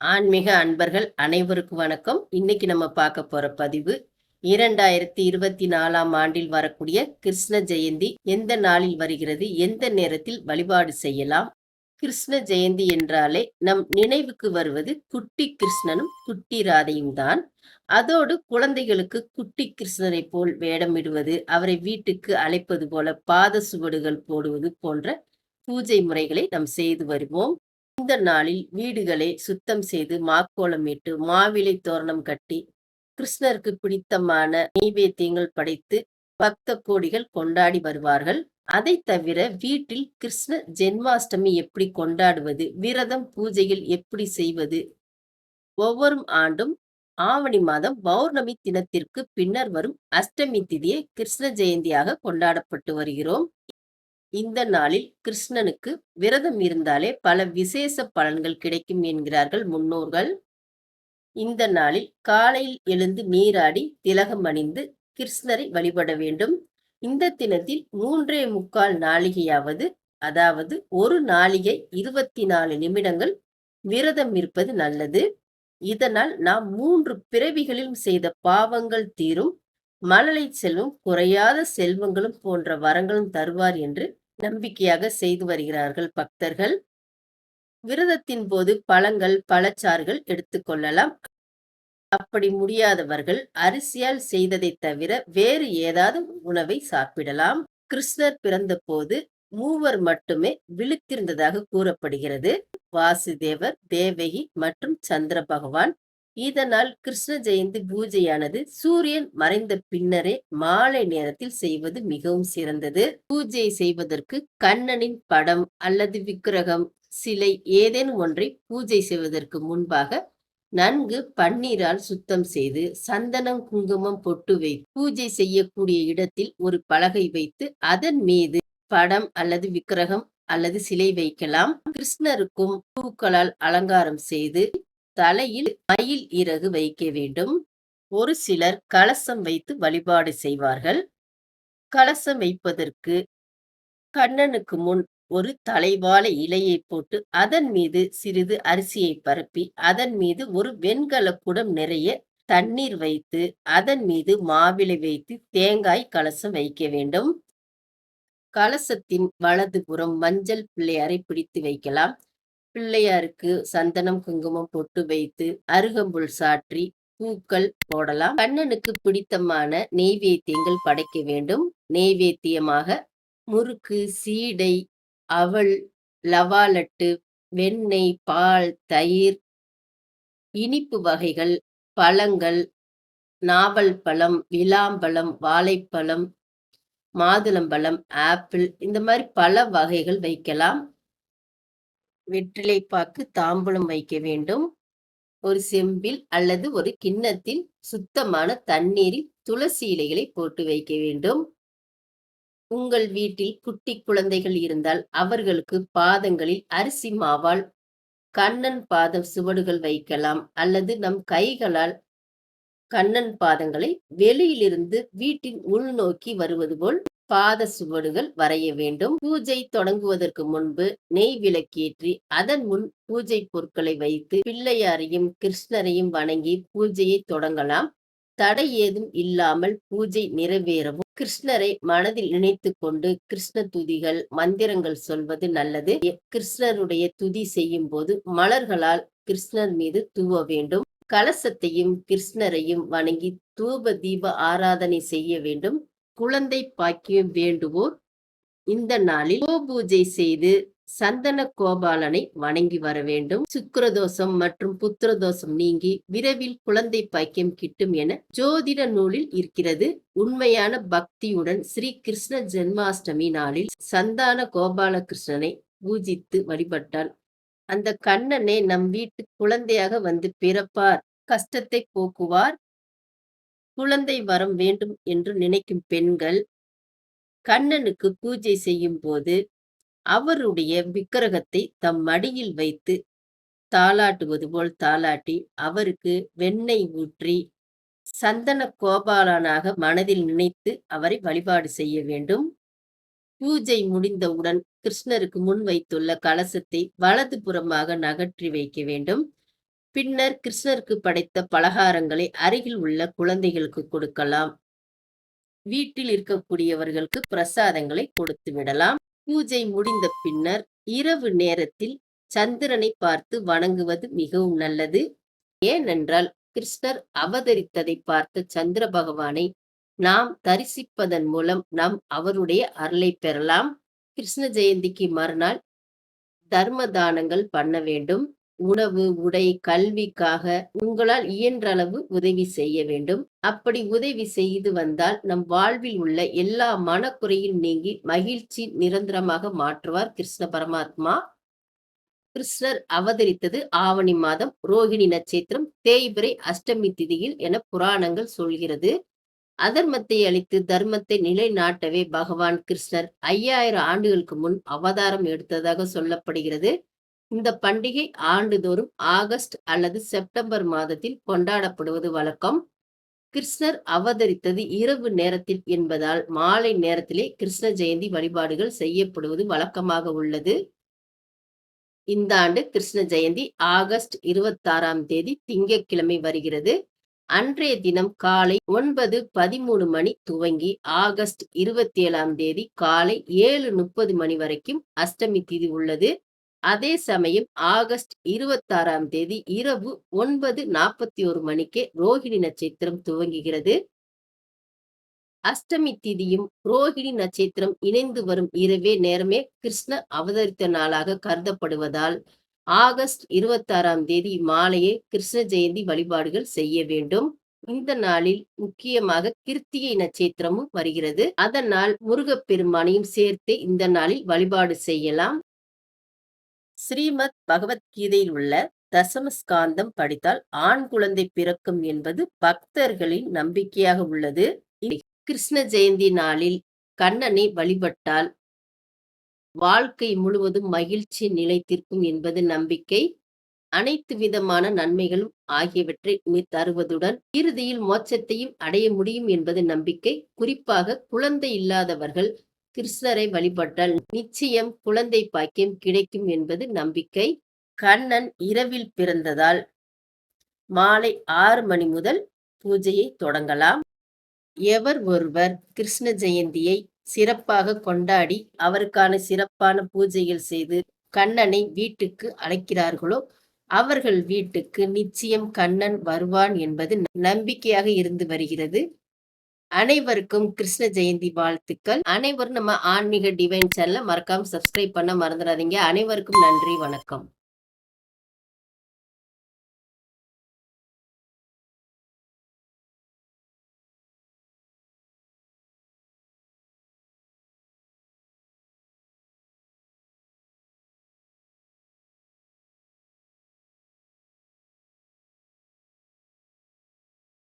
ஆன்மீக அன்பர்கள் அனைவருக்கும் வணக்கம். இன்னைக்கு நம்ம பார்க்க போற பதிவு இரண்டாயிரத்தி இருபத்தி நாலாம் ஆண்டில் வரக்கூடிய கிருஷ்ண ஜெயந்தி எந்த நாளில் வருகிறது எந்த நேரத்தில் வழிபாடு செய்யலாம்? கிருஷ்ண ஜெயந்தி என்றாலே நம் நினைவுக்கு வருவது குட்டி கிருஷ்ணனும் குட்டி ராதையும் தான். அதோடு குழந்தைகளுக்கு குட்டி கிருஷ்ணனை போல் வேடமிடுவது அவரை வீட்டுக்கு அழைப்பது போல பாத சுவடுகள் போடுவது போன்ற பூஜை முறைகளை நாம் செய்து வருவோம். இந்த நாளில் வீடுகளை சுத்தம் செய்து மாக்கோலமிட்டு மாவிலை தோரணம் கட்டி கிருஷ்ணருக்கு பிடித்தமான நெய்வேத்தியங்கள் படைத்து பக்த கோடிகள் கொண்டாடி வருவார்கள். அதை தவிர வீட்டில் கிருஷ்ண ஜென்மாஷ்டமி எப்படி கொண்டாடுவது விரதம் பூஜைகள் எப்படி செய்வது ஒவ்வொரு ஆண்டும் ஆவணி மாதம் பௌர்ணமி தினத்திற்கு பின்னர் வரும் அஷ்டமி திதியை கிருஷ்ண ஜெயந்தியாக கொண்டாடப்பட்டு வருகிறோம். இந்த நாளில் கிருஷ்ணனுக்கு விரதம் இருந்தாலே பல விசேஷ பலன்கள் கிடைக்கும் என்கிறார்கள் முன்னோர்கள். இந்த நாளில் காலையில் எழுந்து நீராடி திலகம் அணிந்து கிருஷ்ணரை வழிபட வேண்டும். இந்த தினத்தில் மூன்றே முக்கால் நாளிகையாவது அதாவது ஒரு நாளிகை இருபத்தி நாலு நிமிடங்கள் விரதம் இருப்பது நல்லது. இதனால் நாம் மூன்று பிறவிகளிலும் செய்த பாவங்கள் தீரும். மழலை செல்வம் குறையாத செல்வங்களும் போன்ற வரங்களும் தருவார் என்று நம்பிக்கையாக செய்து வருகிறார்கள் பக்தர்கள். விரதத்தின் போது பழங்கள் பழச்சாறுகள் எடுத்துக்கொள்ளலாம் அப்படி முடியாதவர்கள் அரிசியால் செய்ததை தவிர வேறு ஏதாவது உணவை சாப்பிடலாம். கிருஷ்ணர் பிறந்த போது மூவர் மட்டுமே விழித்திருந்ததாக கூறப்படுகிறது. வாசுதேவர் தேவகி மற்றும் சந்திர பகவான் இதனால் கிருஷ்ண ஜெயந்தி பூஜையானது சூரியன் மறைந்த பின்னரே மாலை நேரத்தில் செய்வது மிகவும் சிறந்தது. பூஜை செய்வதற்கு கண்ணனின் படம் அல்லது விக்கிரகம் சிலை ஏதேனும் ஒன்றை பூஜை செய்வதற்கு முன்பாக நன்கு பன்னீரால் சுத்தம் செய்து சந்தனம் குங்குமம் பொட்டு வைத்து பூஜை செய்யக்கூடிய இடத்தில் ஒரு பலகை வைத்து அதன் மீது படம் அல்லது விக்கிரகம் அல்லது சிலை வைக்கலாம். கிருஷ்ணருக்கும் பூக்களால் அலங்காரம் செய்து தலையில் மயில் இறகு வைக்க வேண்டும். ஒரு சிலர் கலசம் வைத்து வழிபாடு செய்வார்கள். கலசம் வைப்பதற்கு கண்ணனுக்கு முன் ஒரு தலைவாழை இலையை போட்டு அதன் மீது சிறிது அரிசியை பரப்பி அதன் மீது ஒரு வெண்கல குடம் நிறைய தண்ணீர் வைத்து அதன் மீது மாவிலை வைத்து தேங்காய் கலசம் வைக்க வேண்டும். கலசத்தின் வலது புறம் மஞ்சள் பிள்ளையாரை பிடித்து வைக்கலாம். பிள்ளையாருக்கு சந்தனம் குங்குமம் பொட்டு வைத்து அருகம்புல் சாற்றி பூக்கள் போடலாம். கண்ணனுக்கு பிடித்தமான நெய்வேத்தியங்கள் படைக்க வேண்டும். நெய்வேத்தியமாக முறுக்கு சீடை அவள் லவாலட்டு வெண்ணெய் பால் தயிர் இனிப்பு வகைகள் பழங்கள் நாவல் பழம் விளாம்பழம் வாழைப்பழம் மாதுளம்பழம் ஆப்பிள் இந்த மாதிரி பல வகைகள் வைக்கலாம். வெற்றிலைப்பாக்கு தாம்பூலம் வைக்க வேண்டும். ஒரு செம்பில் அல்லது ஒரு கிண்ணத்தில் சுத்தமான தண்ணீரில் துளசி இலைகளை போட்டு வைக்க வேண்டும். உங்கள் வீட்டில் குட்டி குழந்தைகள் இருந்தால் அவர்களுக்கு பாதங்களில் அரிசி மாவால் கண்ணன் பாதம் சுவடுகள் வைக்கலாம். அல்லது நம் கைகளால் கண்ணன் பாதங்களை வெளியிலிருந்து வீட்டின் உள்நோக்கி வருவது போல் பாத சுவடுகள் வரைய வேண்டும். பூஜை தொடங்குவதற்கு முன்பு நெய் விளக்கேற்றி அதன் முன் பூஜை பொருட்களை வைத்து பிள்ளையாரையும் கிருஷ்ணரையும் வணங்கி பூஜையை தொடங்கலாம். தடை ஏதும் இல்லாமல் பூஜை நிறைவேறவும் கிருஷ்ணரை மனதில் நினைத்து கொண்டு கிருஷ்ண துதிகள் மந்திரங்கள் சொல்வது நல்லது. கிருஷ்ணருடைய துதி செய்யும் போது மலர்களால் கிருஷ்ணர் மீது தூவ வேண்டும். கலசத்தையும் கிருஷ்ணரையும் வணங்கி தூப தீப ஆராதனை செய்ய வேண்டும். குழந்தை பாக்கியம் வேண்டுவோர் இந்த நாளில் பூஜை செய்து சந்தன கோபாலனை வணங்கி வர வேண்டும். சுக்கரதோஷம் மற்றும் புத்திரதோஷம் நீங்கி விரைவில் குழந்தை பாக்கியம் கிட்டும் என ஜோதிட நூலில் இருக்கிறது. உண்மையான பக்தியுடன் ஸ்ரீ கிருஷ்ண ஜென்மாஷ்டமி நாளில் சந்தான கோபால கிருஷ்ணனை பூஜித்து வழிபட்டால் அந்த கண்ணனே நம் வீட்டு குழந்தையாக வந்து பிறப்பார். கஷ்டத்தை போக்குவார். குழந்தை வரம் வேண்டும் என்று நினைக்கும் பெண்கள் கண்ணனுக்கு பூஜை செய்யும் போது அவருடைய விக்கிரகத்தை தம் மடியில் வைத்து தாளாட்டுவது போல் தாளாட்டி அவருக்கு வெண்ணெய் ஊற்றி சந்தன கோபாலனாக மனதில் நினைத்து அவரை வழிபாடு செய்ய வேண்டும். பூஜை முடிந்தவுடன் கிருஷ்ணருக்கு முன் வைத்துள்ள கலசத்தை வலது புறமாக நகற்றி வைக்க வேண்டும். பின்னர் கிருஷ்ணருக்கு படைத்த பலகாரங்களை அருகில் உள்ள குழந்தைகளுக்கு கொடுக்கலாம். வீட்டில் இருக்கக்கூடியவர்களுக்கு பிரசாதங்களை கொடுத்து விடலாம். பூஜை முடிந்த பின்னர் இரவு நேரத்தில் சந்திரனை பார்த்து வணங்குவது மிகவும் நல்லது. ஏனென்றால் கிருஷ்ணர் அவதரித்ததை பார்த்த சந்திர பகவானை நாம் தரிசிப்பதன் மூலம் நாம் அவருடைய அருளை பெறலாம். கிருஷ்ண ஜெயந்திக்கு மறுநாள் தர்ம தானங்கள் பண்ண வேண்டும். உணவு உடை கல்விக்காக உங்களால் இயன்ற அளவு உதவி செய்ய வேண்டும். அப்படி உதவி செய்து வந்தால் நம் வாழ்வில் உள்ள எல்லா மனக்குறையும் நீங்கி மகிழ்ச்சி நிரந்தரமாக மாற்றுவார் கிருஷ்ண பரமாத்மா. கிருஷ்ணர் அவதரித்தது ஆவணி மாதம் ரோகிணி நட்சத்திரம் தேய்பிரை அஷ்டமி திதியில் என புராணங்கள் சொல்கிறது. அதர்மத்தை அழித்து தர்மத்தை நிலைநாட்டவே பகவான் கிருஷ்ணர் ஐயாயிரம் ஆண்டுகளுக்கு முன் அவதாரம் எடுத்ததாக சொல்லப்படுகிறது. இந்த பண்டிகை ஆண்டுதோறும் ஆகஸ்ட் அல்லது செப்டம்பர் மாதத்தில் கொண்டாடப்படுவது வழக்கம். கிருஷ்ணர் அவதரித்தது இரவு நேரத்தில் என்பதால் மாலை நேரத்திலே கிருஷ்ண ஜெயந்தி வழிபாடுகள் செய்யப்படுவது வழக்கமாக உள்ளது. இந்த ஆண்டு கிருஷ்ண ஜெயந்தி ஆகஸ்ட் இருபத்தாறாம் தேதி திங்கட்கிழமை வருகிறது. அன்றைய தினம் காலை ஒன்பது பதிமூணு மணி துவங்கி ஆகஸ்ட் இருபத்தி ஏழாம் தேதி காலை ஏழு முப்பது மணி வரைக்கும் அஷ்டமி திதி உள்ளது. அதே சமயம் ஆகஸ்ட் இருபத்தாறாம் தேதி இரவு ஒன்பது நாற்பத்தி ஒரு மணிக்கு ரோஹிணி நட்சத்திரம் துவங்குகிறது. அஷ்டமி திதியும் ரோஹிணி நட்சத்திரம் இணைந்து வரும் இரவே நேரமே கிருஷ்ண அவதரித்த நாளாக கருதப்படுவதால் ஆகஸ்ட் இருபத்தாறாம் தேதி மாலையே கிருஷ்ண ஜெயந்தி வழிபாடுகள் செய்ய வேண்டும். இந்த நாளில் முக்கியமாக கிருத்திகை நட்சத்திரமும் வருகிறது. அதனால் முருகப்பெருமானையும் சேர்த்து இந்த நாளில் வழிபாடு செய்யலாம். ஸ்ரீமத் பகவத்கீதையில் உள்ள தசமஸ்காந்தம் படித்தால் ஆண் குழந்தை பிறக்கும் என்பது பக்தர்களின் நம்பிக்கையாக உள்ளது. கிருஷ்ண ஜெயந்தி நாளில் கண்ணனை வழிபட்டால் வாழ்க்கை முழுவதும் மகிழ்ச்சி நிலைத்திருக்கும் என்பது நம்பிக்கை. அனைத்து விதமான நன்மைகளும் ஆகியவற்றை தருவதுடன் இறுதியில் மோட்சத்தையும் அடைய முடியும் என்பது நம்பிக்கை. குறிப்பாக குழந்தை இல்லாதவர்கள் கிருஷ்ணரை வழிபட்டால் நிச்சயம் குழந்தை பாக்கியம் கிடைக்கும் என்பது நம்பிக்கை. கண்ணன் இரவில் பிறந்ததால் மாலை ஆறு மணி முதல் பூஜையை தொடங்கலாம். எவர் ஒருவர் கிருஷ்ண ஜெயந்தியை சிறப்பாக கொண்டாடி அவருக்கான சிறப்பான பூஜைகள் செய்து கண்ணனை வீட்டுக்கு அழைக்கிறார்களோ அவர்கள் வீட்டுக்கு நிச்சயம் கண்ணன் வருவான் என்பது நம்பிக்கையாக இருந்து வருகிறது. அனைவருக்கும் கிருஷ்ண ஜெயந்தி வாழ்த்துக்கள். அனைவரும் நம்ம ஆன்மீக டிவைன் சேனலை மறக்காம சப்ஸ்கிரைப் பண்ண மறந்துடாதீங்க. அனைவருக்கும் நன்றி வணக்கம்.